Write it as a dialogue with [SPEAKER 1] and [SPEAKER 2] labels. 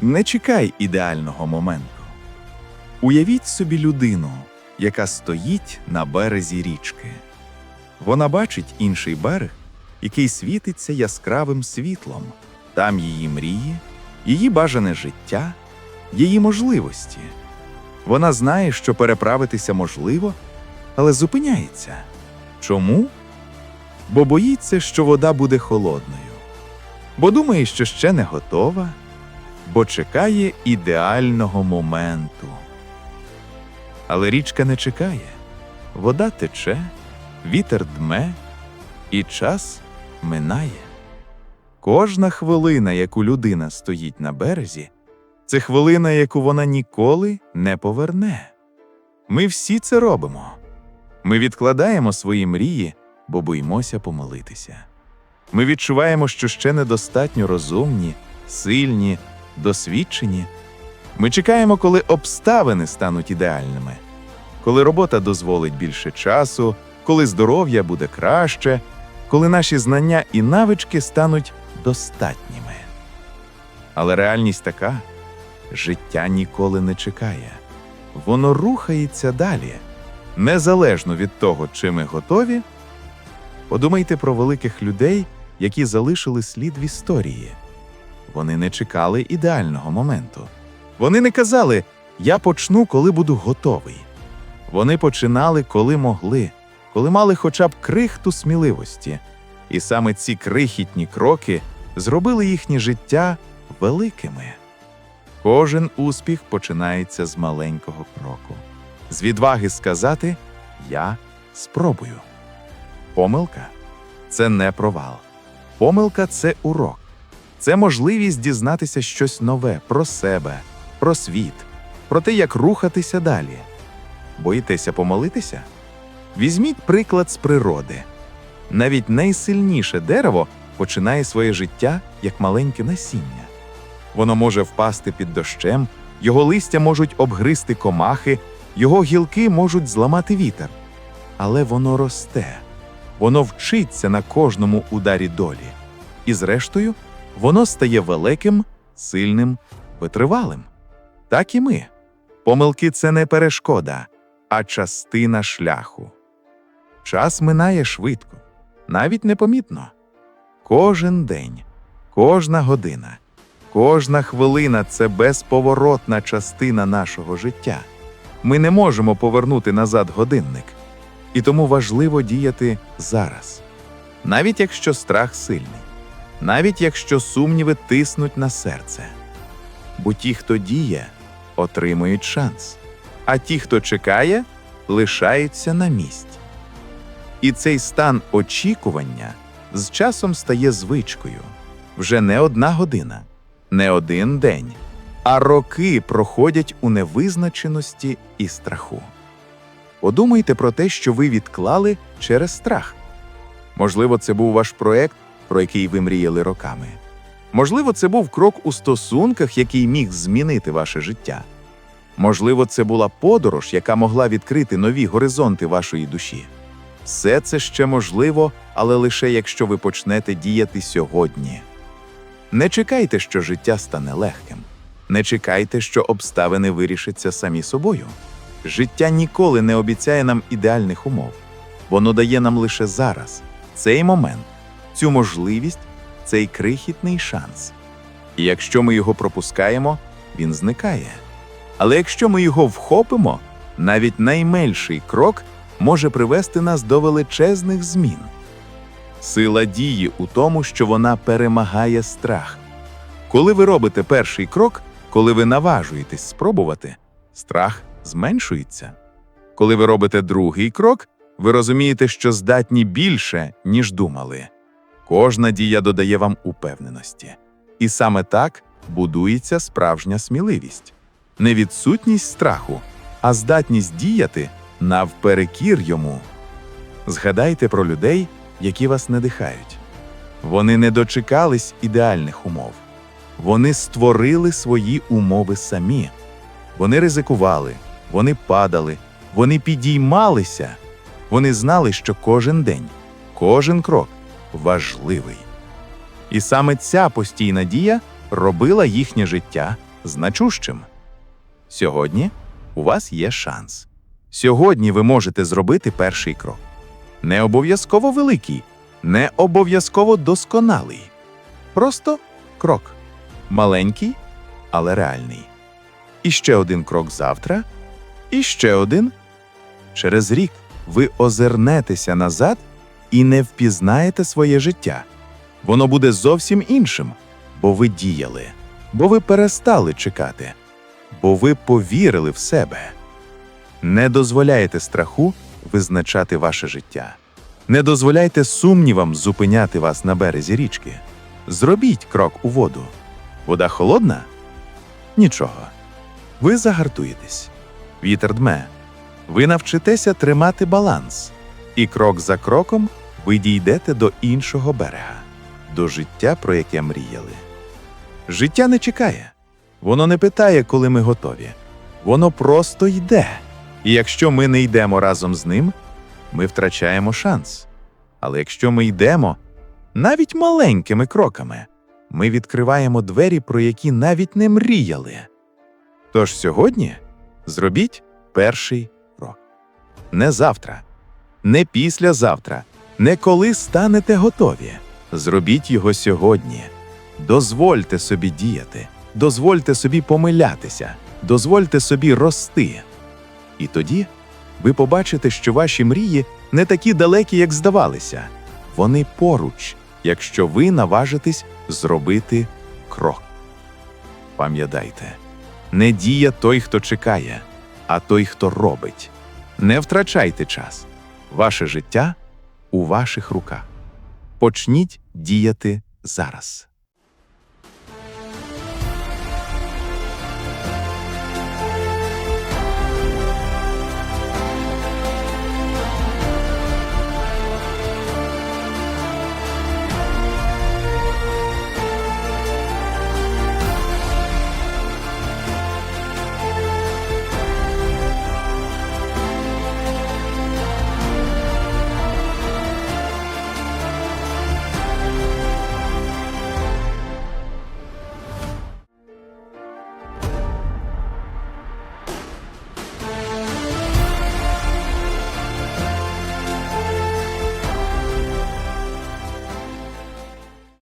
[SPEAKER 1] Не чекай ідеального моменту. Уявіть собі людину, яка стоїть на березі річки. Вона бачить інший берег, який світиться яскравим світлом. Там її мрії, її бажане життя, її можливості. Вона знає, що переправитися можливо, але зупиняється. Чому? Бо боїться, що вода буде холодною, бо думає, що ще не готова, бо чекає ідеального моменту. Але річка не чекає, вода тече, вітер дме, і час минає. Кожна хвилина, яку людина стоїть на березі, це хвилина, яку вона ніколи не поверне. Ми всі це робимо. Ми відкладаємо свої мрії, бо боїмося помолитися. Ми відчуваємо, що ще недостатньо розумні, сильні, досвідчені. Ми чекаємо, коли обставини стануть ідеальними, коли робота дозволить більше часу, коли здоров'я буде краще, коли наші знання і навички стануть достатніми. Але реальність така: життя ніколи не чекає, воно рухається далі, незалежно від того, чи ми готові. Подумайте про великих людей, які залишили слід в історії. Вони не чекали ідеального моменту. Вони не казали Я почну, коли буду готовий. Вони починали, коли могли, коли мали хоча б крихту сміливості. І саме ці крихітні кроки зробили їхнє життя великими. Кожен успіх починається з маленького кроку, з відваги сказати Я спробую. Помилка це не провал. Помилка це урок. Це можливість дізнатися щось нове про себе, про світ, про те, як рухатися далі. Боїтеся помолитися? Візьміть приклад з природи. Навіть найсильніше дерево починає своє життя як маленьке насіння. Воно може впасти під дощем, його листя можуть обгризти комахи, його гілки можуть зламати вітер. Але воно росте, воно вчиться на кожному ударі долі. І, зрештою, воно стає великим, сильним, витривалим. Так і ми. Помилки це не перешкода, а частина шляху. Час минає швидко, навіть непомітно. Кожен день, кожна година, кожна хвилина це безповоротна частина нашого життя. Ми не можемо повернути назад годинник, і тому важливо діяти зараз, навіть якщо страх сильний, навіть якщо сумніви тиснуть на серце. Бо ті, хто діє, отримують шанс, а ті, хто чекає, лишаються на місці. І цей стан очікування з часом стає звичкою вже не одна година, не один день, а роки проходять у невизначеності і страху. Подумайте про те, що ви відклали через страх. Можливо, це був ваш проект, про який ви мріяли роками. Можливо, це був крок у стосунках, який міг змінити ваше життя. Можливо, це була подорож, яка могла відкрити нові горизонти вашої душі. Все це ще можливо, але лише якщо ви почнете діяти сьогодні. Не чекайте, що життя стане легким. Не чекайте, що обставини вирішаться самі собою. Життя ніколи не обіцяє нам ідеальних умов. Воно дає нам лише зараз, цей момент, цю можливість, цей крихітний шанс. І якщо ми його пропускаємо, він зникає. Але якщо ми його вхопимо, навіть найменший крок може привести нас до величезних змін. Сила дії у тому, що вона перемагає страх. Коли ви робите перший крок, коли ви наважуєтесь спробувати, страх зменшується. Коли ви робите другий крок, ви розумієте, що здатні більше, ніж думали. Кожна дія додає вам упевненості. І саме так будується справжня сміливість. Не відсутність страху, а здатність діяти навперекір йому. Згадайте про людей, які вас надихають. Вони не дочекались ідеальних умов. Вони створили свої умови самі. Вони ризикували, вони падали, вони підіймалися. Вони знали, що кожен день, кожен крок важливий. І саме ця постійна дія робила їхнє життя значущим. Сьогодні у вас є шанс. Сьогодні ви можете зробити перший крок. Не обов'язково великий, не обов'язково досконалий. Просто крок. Маленький, але реальний. І ще один крок завтра, і ще один. Через рік ви озирнетеся назад і не впізнаєте своє життя. Воно буде зовсім іншим, бо ви діяли, бо ви перестали чекати, бо ви повірили в себе. Не дозволяйте страху визначати ваше життя. Не дозволяйте сумнівам зупиняти вас на березі річки. Зробіть крок у воду. Вода холодна? Нічого. Ви загартуєтесь. Вітер дме. Ви навчитеся тримати баланс. І крок за кроком ви дійдете до іншого берега, до життя, про яке мріяли. Життя не чекає. Воно не питає, коли ми готові. Воно просто йде. І якщо ми не йдемо разом з ним, ми втрачаємо шанс. Але якщо ми йдемо навіть маленькими кроками, ми відкриваємо двері, про які навіть не мріяли. Тож сьогодні зробіть перший крок. Не завтра, не післязавтра, не коли станете готові. Зробіть його сьогодні. Дозвольте собі діяти, дозвольте собі помилятися, дозвольте собі рости. І тоді ви побачите, що ваші мрії не такі далекі, як здавалися. Вони поруч, якщо ви наважитесь зробити крок. Пам'ятайте, не діє той, хто чекає, а той, хто робить. Не втрачайте час. Ваше життя у ваших руках. Почніть діяти зараз.